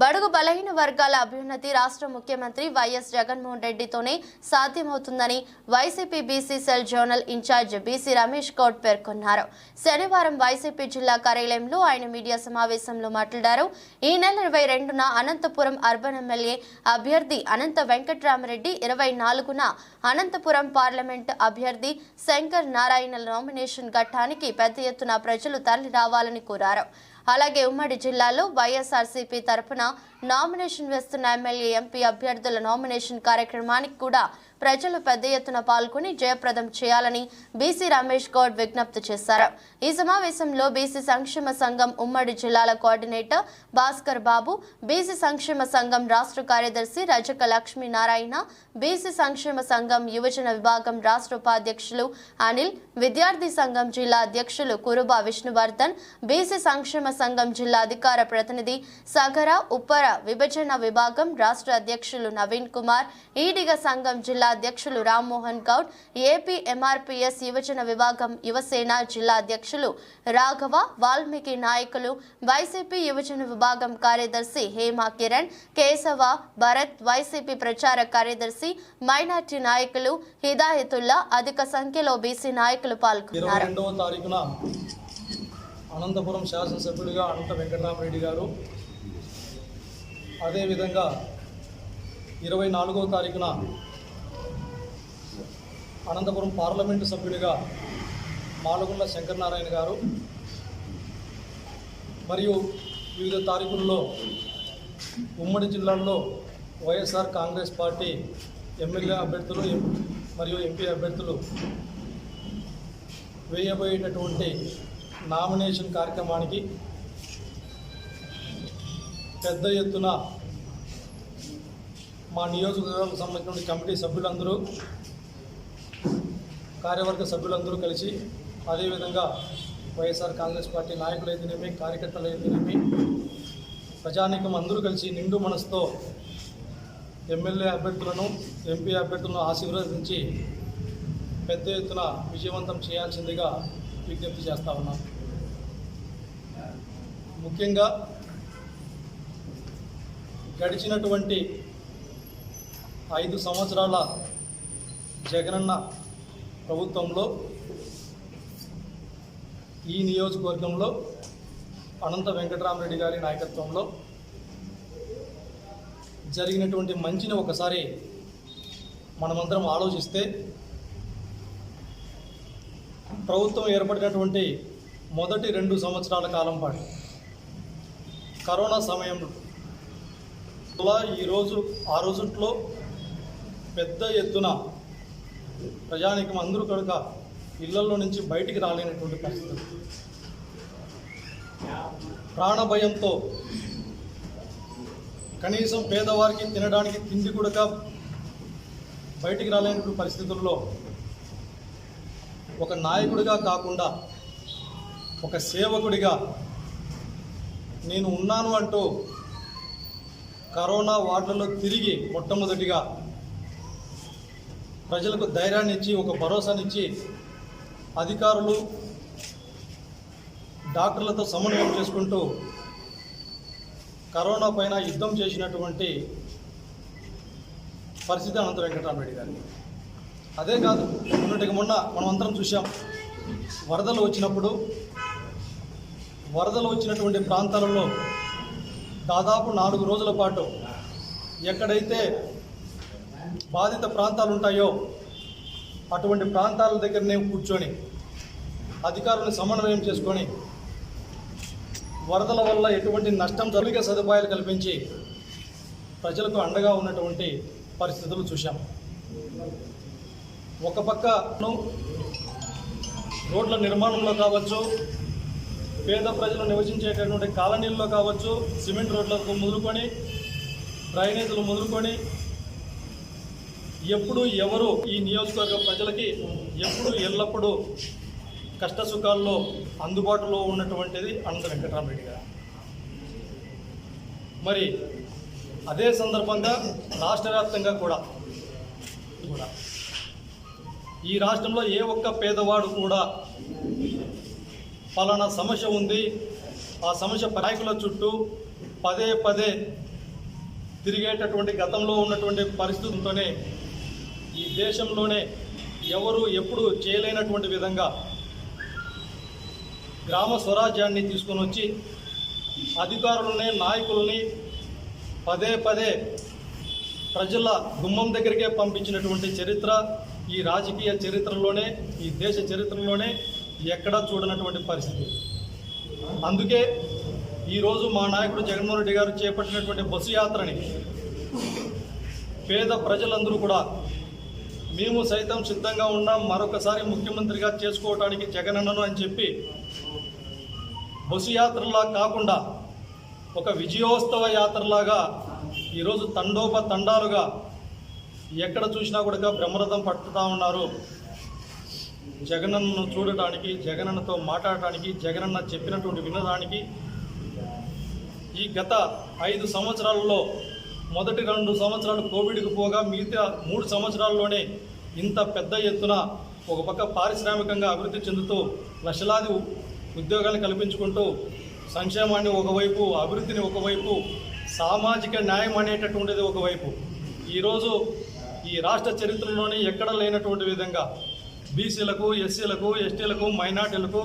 బడుగు బలహీన వర్గాల అభ్యున్నతి రాష్ట్ర ముఖ్యమంత్రి వైఎస్ జగన్మోహన్ రెడ్డితోనే సాధ్యమవుతుందని YCP BC cell zonal incharge BC Ramesh Goud పేర్కొన్నారు. శనివారం వైసీపీ జిల్లా కార్యాలయంలో ఆయన మీడియా సమావేశంలో మాట్లాడారు. ఈ నెల ఇరవై రెండున అనంతపురం అర్బన్ ఎమ్మెల్యే అభ్యర్థి అనంత వెంకట్రామరెడ్డి ఇరవై నాలుగున అనంతపురం పార్లమెంట్ అభ్యర్థి శంకర్ నారాయణ నామినేషన్ ఘట్టానికి పెద్ద ఎత్తున ప్రజలు తరలి రావాలని కోరారు. అలాగే ఉమ్మడి జిల్లాలో వైఎస్ఆర్సీపీ తరఫున నామినేషన్ వేస్తున్న ఎమ్మెల్యే ఎంపీ అభ్యర్థుల నామినేషన్ కార్యక్రమానికి కూడా ప్రజలు పెద్ద ఎత్తున పాల్గొని జయప్రదం చేయాలని బీసీ రమేష్ గౌడ్ విజ్ఞప్తి చేశారు. ఈ సమావేశంలో బీసీ సంక్షేమ సంఘం ఉమ్మడి జిల్లాల కోఆర్డినేటర్ భాస్కర్ బాబు బీసీ సంక్షేమ సంఘం రాష్ట్ర కార్యదర్శి రజక లక్ష్మీనారాయణ బీసీ సంక్షేమ సంఘం యువజన విభాగం రాష్ట్ర ఉపాధ్యక్షులు అనిల్ విద్యార్థి సంఘం జిల్లా అధ్యక్షులు కురుబా విష్ణువర్ధన్ బీసీ సంక్షేమ సంఘం జిల్లా అధికార ప్రతినిధి సగర ఉప్పర విభజన విభాగం రాష్ట్ర అధ్యక్షులు నవీన్ కుమార్ ఈడిగ సంఘం జిల్లా అధ్యక్షులు రామ్మోహన్ గౌడ్ ఏపీ ఎంఆర్పిఎస్ యువజన విభాగం యువసేన జిల్లా అధ్యక్షులు రాఘవ వాల్మీకి నాయకులు వైసీపీ యువజన విభాగం కార్యదర్శి హేమా కిరణ్ కేశవ భరత్ వైసీపీ ప్రచార కార్యదర్శి మైనార్టీ నాయకులు హిదాయతుల్లా అధిక సంఖ్యలో బీసీ నాయకులు పాల్గొన్నారు. అనంతపురం శాసనసభ్యుడిగా అనంత వెంకటరామరెడ్డి గారు అదేవిధంగా ఇరవై నాలుగవ తారీఖున అనంతపురం పార్లమెంటు సభ్యుడిగా మాలగుండ్ల శంకరనారాయణ గారు మరియు వివిధ తారీఖుల్లో ఉమ్మడి జిల్లాల్లో వైఎస్ఆర్ కాంగ్రెస్ పార్టీ ఎమ్మెల్యే అభ్యర్థులు మరియు ఎంపీ అభ్యర్థులు వేయబోయేటటువంటి నామినేషన్ కార్యక్రమానికి పెద్ద ఎత్తున మా నియోజకవర్గానికి సంబంధించిన కమిటీ సభ్యులందరూ కార్యవర్గ సభ్యులందరూ కలిసి అదేవిధంగా వైఎస్ఆర్ కాంగ్రెస్ పార్టీ నాయకులు అయితేనేమి కార్యకర్తలు అయితేనేమి ప్రజానీకం అందరూ కలిసి నిండు మనసుతో ఎమ్మెల్యే అభ్యర్థులను ఎంపీ అభ్యర్థులను ఆశీర్వదించి పెద్ద ఎత్తున విజయవంతం చేయాల్సిందిగా విజ్ఞప్తి చేస్తా ఉన్నాం. ముఖ్యంగా గడిచినటువంటి ఐదు సంవత్సరాల జగనన్న ప్రభుత్వంలో ఈ నియోజకవర్గంలో అనంత వెంకటరామరెడ్డి గారి నాయకత్వంలో జరిగినటువంటి మంచిని ఒకసారి మనమందరం ఆలోచిస్తే ప్రభుత్వం ఏర్పడినటువంటి మొదటి రెండు సంవత్సరాల కాలం పాటు కరోనా సమయంలో అలా ఈరోజు ఆ రోజుట్లో పెద్ద ఎత్తున ప్రజానికం అందరూ కనుక ఇళ్ళలో నుంచి బయటికి రాలేనటువంటి పరిస్థితులు ప్రాణభయంతో కనీసం పేదవారికి తినడానికి తిండి కూడా బయటికి రాలేనటువంటి పరిస్థితుల్లో ఒక నాయకుడిగా కాకుండా ఒక సేవకుడిగా నేను ఉన్నాను అంటూ కరోనా వార్డులలో తిరిగి మొట్టమొదటిగా ప్రజలకు ధైర్యాన్ని ఇచ్చి ఒక భరోసానిచ్చి అధికారులు డాక్టర్లతో సమన్వయం చేసుకుంటూ కరోనా పైన యుద్ధం చేసినటువంటి పరిస్థితి అనంత వెంకటరామరెడ్డి గారి. అదే కాదు మొన్నటికి మొన్న మనం అందరం చూసాం వరదలు వచ్చినప్పుడు వరదలు వచ్చినటువంటి ప్రాంతాలలో దాదాపు నాలుగు రోజుల పాటు ఎక్కడైతే బాధిత ప్రాంతాలు ఉంటాయో అటువంటి ప్రాంతాల దగ్గరనే కూర్చొని అధికారులను సమన్వయం చేసుకొని వరదల వల్ల ఎటువంటి నష్టం జరిగే సదుపాయాలు కల్పించి ప్రజలకు అండగా ఉన్నటువంటి పరిస్థితులు చూశాం. ఒక పక్కను రోడ్ల నిర్మాణంలో కావచ్చు పేద ప్రజలు నివసించేటటువంటి కాలనీల్లో కావచ్చు సిమెంట్ రోడ్లకు ముదురుకొని డ్రైనేజీలు ముదురుకొని ఎప్పుడు ఎవరు ఈ నియోజకవర్గ ప్రజలకి ఎప్పుడు ఎల్లప్పుడూ కష్ట సుఖాల్లో అందుబాటులో ఉన్నటువంటిది అనంత వెంకటరామరెడ్డి గారు. మరి అదే సందర్భంగా రాష్ట్ర వ్యాప్తంగా కూడా కూడా ఈ రాష్ట్రంలో ఏ ఒక్క పేదవాడు కూడా పలానా సమస్య ఉంది. ఆ సమస్య నాయకుల చుట్టూ పదే పదే తిరిగేటటువంటి గతంలో ఉన్నటువంటి పరిస్థితులతోనే ఈ దేశంలోనే ఎవరు ఎప్పుడు చేయలేనటువంటి విధంగా గ్రామ స్వరాజ్యాన్ని తీసుకొని వచ్చి అధికారులని నాయకులని పదే పదే ప్రజల గుమ్మం దగ్గరికే పంపించినటువంటి చరిత్ర ఈ రాజకీయ చరిత్రలోనే ఈ దేశ చరిత్రలోనే ఎక్కడా చూడనటువంటి పరిస్థితి. అందుకే ఈరోజు మా నాయకుడు జగన్మోహన్ రెడ్డి గారు చేపట్టినటువంటి బస్సు యాత్రని పేద ప్రజలందరూ కూడా మేము సైతం సిద్ధంగా ఉన్నాం మరొకసారి ముఖ్యమంత్రిగా చేసుకోవటానికి జగనన్నను అని చెప్పి బస్సు యాత్రలా కాకుండా ఒక విజయోత్సవ యాత్రలాగా ఈరోజు తండోప తండాలుగా ఎక్కడ చూసినా కూడా బ్రహ్మరథం పట్టుతా ఉన్నారు. జగనన్నను చూడటానికి జగనన్నతో మాట్లాడటానికి జగనన్న చెప్పినటువంటి వినడానికి ఈ గత ఐదు సంవత్సరాలలో మొదటి రెండు సంవత్సరాలు కోవిడ్కి పోగా మిగతా మూడు సంవత్సరాల్లోనే ఇంత పెద్ద ఎత్తున ఒక పక్క పారిశ్రామికంగా అభివృద్ధి చెందుతూ లక్షలాది ఉద్యోగాలు కల్పించుకుంటూ సంక్షేమాన్ని ఒకవైపు అభివృద్ధిని ఒకవైపు సామాజిక న్యాయం అనేటటువంటిది ఒకవైపు. ఈరోజు ఈ రాష్ట్ర చరిత్రలోనే ఎక్కడ లేనటువంటి విధంగా బీసీలకు ఎస్సీలకు ఎస్టీలకు మైనార్టీలకు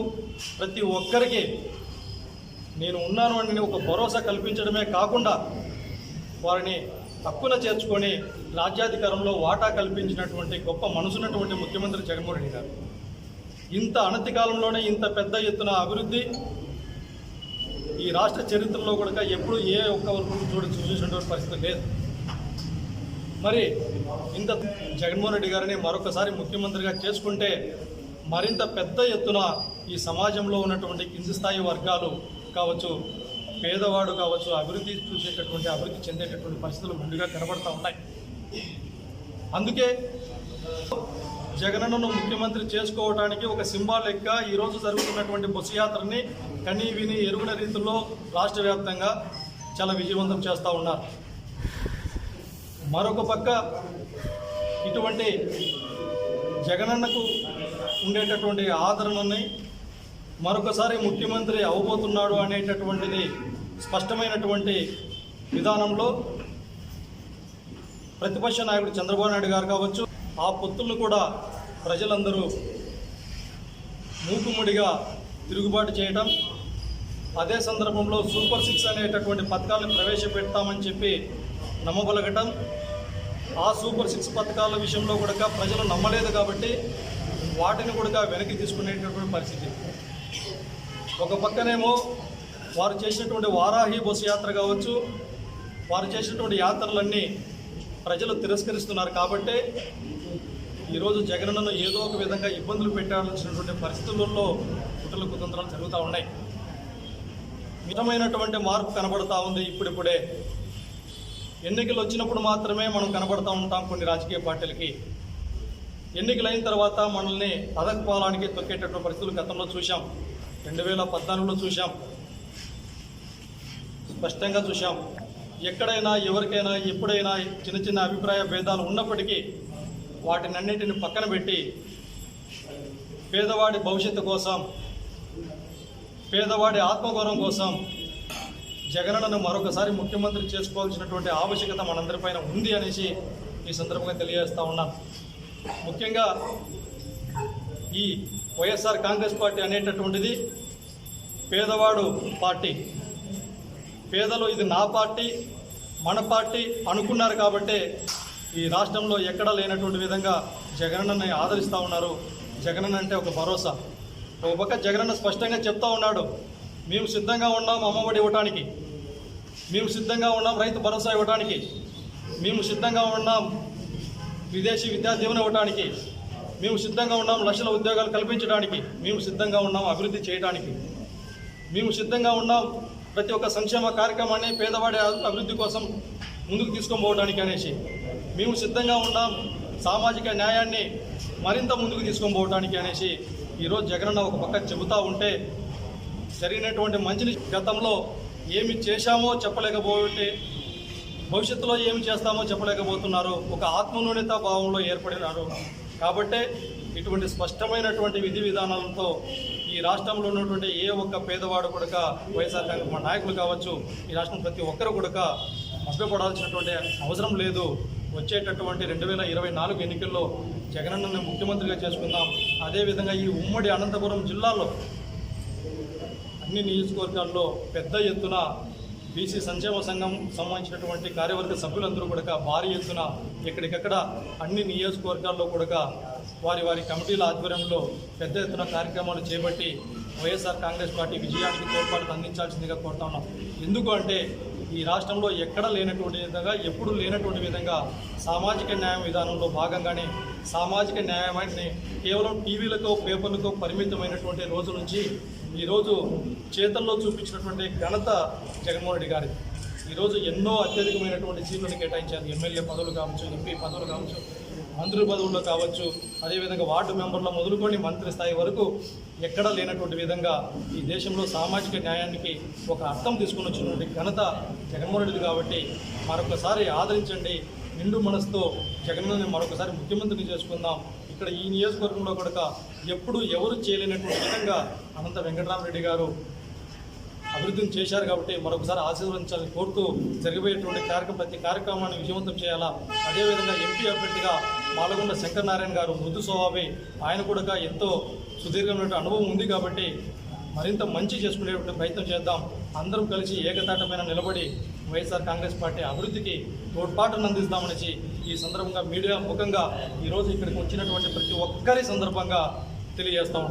ప్రతి ఒక్కరికి నేను ఉన్నాను అని ఒక భరోసా కల్పించడమే కాకుండా వారిని తక్కువ చేర్చుకొని రాజ్యాధికారంలో వాటా కల్పించినటువంటి గొప్ప మనసున్నటువంటి ముఖ్యమంత్రి జగన్మోహన్ రెడ్డి గారు. ఇంత అనతి కాలంలోనే ఇంత పెద్ద ఎత్తున అభివృద్ధి ఈ రాష్ట్ర చరిత్రలో కూడా ఎప్పుడు ఏ ఒక్క వరకు చూడ చూసినటువంటి పరిస్థితి లేదు. మరి ఇంత జగన్మోహన్ రెడ్డి గారిని మరొకసారి ముఖ్యమంత్రిగా చేసుకుంటే మరింత పెద్ద ఎత్తున ఈ సమాజంలో ఉన్నటువంటి కింది స్థాయి వర్గాలు కావచ్చు పేదవాడు కావచ్చు అభివృద్ధి చూసేటటువంటి అభివృద్ధి చెందేటటువంటి పరిస్థితులు ముందుగా కనబడతా ఉన్నాయి. అందుకే జగనన్నను ముఖ్యమంత్రి చేసుకోవడానికి ఒక సింబాలిక్గా ఈరోజు జరుగుతున్నటువంటి బస్సు యాత్రని కనీ విని ఎరువుల రీతిలో రాష్ట్ర వ్యాప్తంగా చాలా విజయవంతం చేస్తూ ఉన్నారు. మరొక పక్క ఇటువంటి జగనన్నకు ఉండేటటువంటి ఆదరణని మరొకసారి ముఖ్యమంత్రి అవ్వబోతున్నాడు అనేటటువంటిది స్పష్టమైనటువంటి విధానంలో ప్రతిపక్ష నాయకుడు చంద్రబాబు నాయుడు గారు కావచ్చు ఆ పొత్తులను కూడా ప్రజలందరూ మూకుముడిగా తిరుగుబాటు చేయటం అదే సందర్భంలో సూపర్ సిక్స్ అనేటటువంటి పథకాలను ప్రవేశపెడతామని చెప్పి నమ్మబలగటం ఆ సూపర్ సిక్స్ పథకాల విషయంలో కూడా ప్రజలు నమ్మలేదు కాబట్టి వాటిని కూడా వెనక్కి తీసుకునేటటువంటి పరిస్థితి. ఒక పక్కనేమో వారు చేసినటువంటి వారాహి బస్సు యాత్ర కావచ్చు వారు చేసినటువంటి యాత్రలన్నీ ప్రజలు తిరస్కరిస్తున్నారు కాబట్టి ఈరోజు జగనన్నను ఏదో ఒక విధంగా ఇబ్బందులు పెట్టాల్సినటువంటి పరిస్థితులలో కుట్రలు కుతంత్రాలు జరుగుతూ ఉన్నాయి. మితమైనటువంటి మార్పు కనబడతా ఉంది ఇప్పుడిప్పుడే. ఎన్నికలు వచ్చినప్పుడు మాత్రమే మనం కనబడతా ఉంటాం కొన్ని రాజకీయ పార్టీలకి. ఎన్నికలైన తర్వాత మనల్ని అదక్పాలానికి తొక్కేటటువంటి పరిస్థితులు గతంలో చూశాం. రెండు వేల పద్నాలుగులో చూశాం. స్పష్టంగా చూశాం. ఎక్కడైనా ఎవరికైనా ఎప్పుడైనా చిన్న చిన్న అభిప్రాయ భేదాలు ఉన్నప్పటికీ వాటిని అన్నింటిని పక్కన పెట్టి పేదవాడి భవిష్యత్తు కోసం పేదవాడి ఆత్మగౌరవం కోసం జగనన్నను మరొకసారి ముఖ్యమంత్రి చేసుకోవాల్సినటువంటి ఆవశ్యకత మనందరిపైన ఉంది అనేసి ఈ సందర్భంగా తెలియజేస్తూ ఉన్నాను ముఖ్యంగా ఈ వైఎస్ఆర్ కాంగ్రెస్ పార్టీ అనేటటువంటిది పేదవాడు పార్టీ. పేదలు ఇది నా పార్టీ మన పార్టీ అనుకున్నారు కాబట్టే ఈ రాష్ట్రంలో ఎక్కడా లేనటువంటి విధంగా జగనన్నని ఆదరిస్తూ ఉన్నారు. జగనన్న అంటే ఒక భరోసా. ఒక పక్క జగనన్న స్పష్టంగా చెప్తా ఉన్నాడు మేము సిద్ధంగా ఉన్నాం అమ్మఒడి ఇవ్వటానికి. మేము సిద్ధంగా ఉన్నాం రైతు భరోసా ఇవ్వడానికి మేము సిద్ధంగా ఉన్నాం విదేశీ విద్యా దీవెన ఇవ్వటానికి. మేము సిద్ధంగా ఉన్నాం లక్షల ఉద్యోగాలు కల్పించడానికి మేము సిద్ధంగా ఉన్నాం అభివృద్ధి చేయడానికి మేము సిద్ధంగా ఉన్నాం ప్రతి ఒక్క సంక్షేమ కార్యక్రమాన్ని పేదవాడి అభివృద్ధి కోసం ముందుకు తీసుకొని పోవడానికి అనేసి. మేము సిద్ధంగా ఉన్నాం సామాజిక న్యాయాన్ని మరింత ముందుకు తీసుకొని పోవడానికి అనేసి. ఈరోజు జగనన్న ఒక పక్క చెబుతూ ఉంటే జరిగినటువంటి మంచిని గతంలో ఏమి చేశామో చెప్పలేకపోతే భవిష్యత్తులో ఏమి చేస్తామో చెప్పలేకపోతున్నారు. ఒక ఆత్మన్యూనత భావంలో ఏర్పడినారు. కాబట్టే ఇటువంటి స్పష్టమైనటువంటి విధి విధానాలతో ఈ రాష్ట్రంలో ఉన్నటువంటి ఏ ఒక్క పేదవాడు కూడా వైఎస్ఆర్ కాంగ్రెస్ మా నాయకులు కావచ్చు ఈ రాష్ట్రం ప్రతి ఒక్కరు కూడా మభ్యపడాల్సినటువంటి అవసరం లేదు. వచ్చేటటువంటి రెండు వేల ఇరవై నాలుగు ఎన్నికల్లో జగనన్నను ముఖ్యమంత్రిగా చేసుకుందాం. అదేవిధంగా ఈ ఉమ్మడి అనంతపురం జిల్లాలో అన్ని నియోజకవర్గాల్లో పెద్ద ఎత్తున బీసీ సంక్షేమ సంఘం సంబంధించినటువంటి కార్యవర్గ సభ్యులందరూ కూడా భారీ ఎత్తున ఎక్కడికక్కడ అన్ని నియోజకవర్గాల్లో కూడా వారి వారి కమిటీల ఆధ్వర్యంలో పెద్ద ఎత్తున కార్యక్రమాలు చేపట్టి వైఎస్ఆర్ కాంగ్రెస్ పార్టీ విజయానికి తోడ్పాటు అందించాల్సిందిగా కోరుతా ఉన్నాం. ఎందుకు అంటే ఈ రాష్ట్రంలో ఎక్కడ లేనటువంటి విధంగా ఎప్పుడు లేనటువంటి విధంగా సామాజిక న్యాయం విధానంలో భాగంగానే సామాజిక న్యాయాన్ని కేవలం టీవీలకో పేపర్లకో పరిమితమైనటువంటి రోజు నుంచి ఈరోజు చేతల్లో చూపించినటువంటి ఘనత జగన్మోహన్ రెడ్డి గారి. ఈరోజు ఎన్నో అత్యధికమైనటువంటి సీట్లను కేటాయించారు. ఎమ్మెల్యే పదవులు కావచ్చు ఎంపీ పదవులు కావచ్చు మంత్రి పదవుల్లో కావచ్చు అదేవిధంగా వార్డు మెంబర్ల మొదలుకొని మంత్రి స్థాయి వరకు ఎక్కడా లేనటువంటి విధంగా ఈ దేశంలో సామాజిక న్యాయానికి ఒక అర్థం తీసుకుని వచ్చినటువంటి ఘనత జగన్మోహన్ రెడ్డి కాబట్టి మరొకసారి ఆదరించండి. నిండు మనసుతో జగన్మోహన్ మరొకసారి ముఖ్యమంత్రిని చేసుకుందాం. ఇక్కడ ఈ నియోజకవర్గంలో కూడా ఎప్పుడు ఎవరు చేయలేనటువంటి విధంగా అనంత వెంకటరామరెడ్డి గారు అభివృద్ధిని చేశారు కాబట్టి మరొకసారి ఆశీర్వదించాలని కోరుతూ జరిగిపోయేటువంటి కార్యక్రమం ప్రతి కార్యక్రమాన్ని విజయవంతం చేయాలా? అదేవిధంగా ఎంపీ అభ్యర్థిగా మాలకొండ శంకర్ నారాయణ గారు మృదు స్వభావి ఆయన కూడా ఎంతో సుదీర్ఘమైన అనుభవం ఉంది కాబట్టి మరింత మంచి చేసుకునేటువంటి ప్రయత్నం చేద్దాం. అందరం కలిసి ఏకతాటమైన నిలబడి వైఎస్ఆర్ కాంగ్రెస్ పార్టీ అభివృద్ధికి తోడ్పాటును అందిస్తామనేసి ఈ సందర్భంగా మీడియా ముఖంగా ఈరోజు ఇక్కడికి వచ్చినటువంటి ప్రతి ఒక్కరి సందర్భంగా తెలియజేస్తా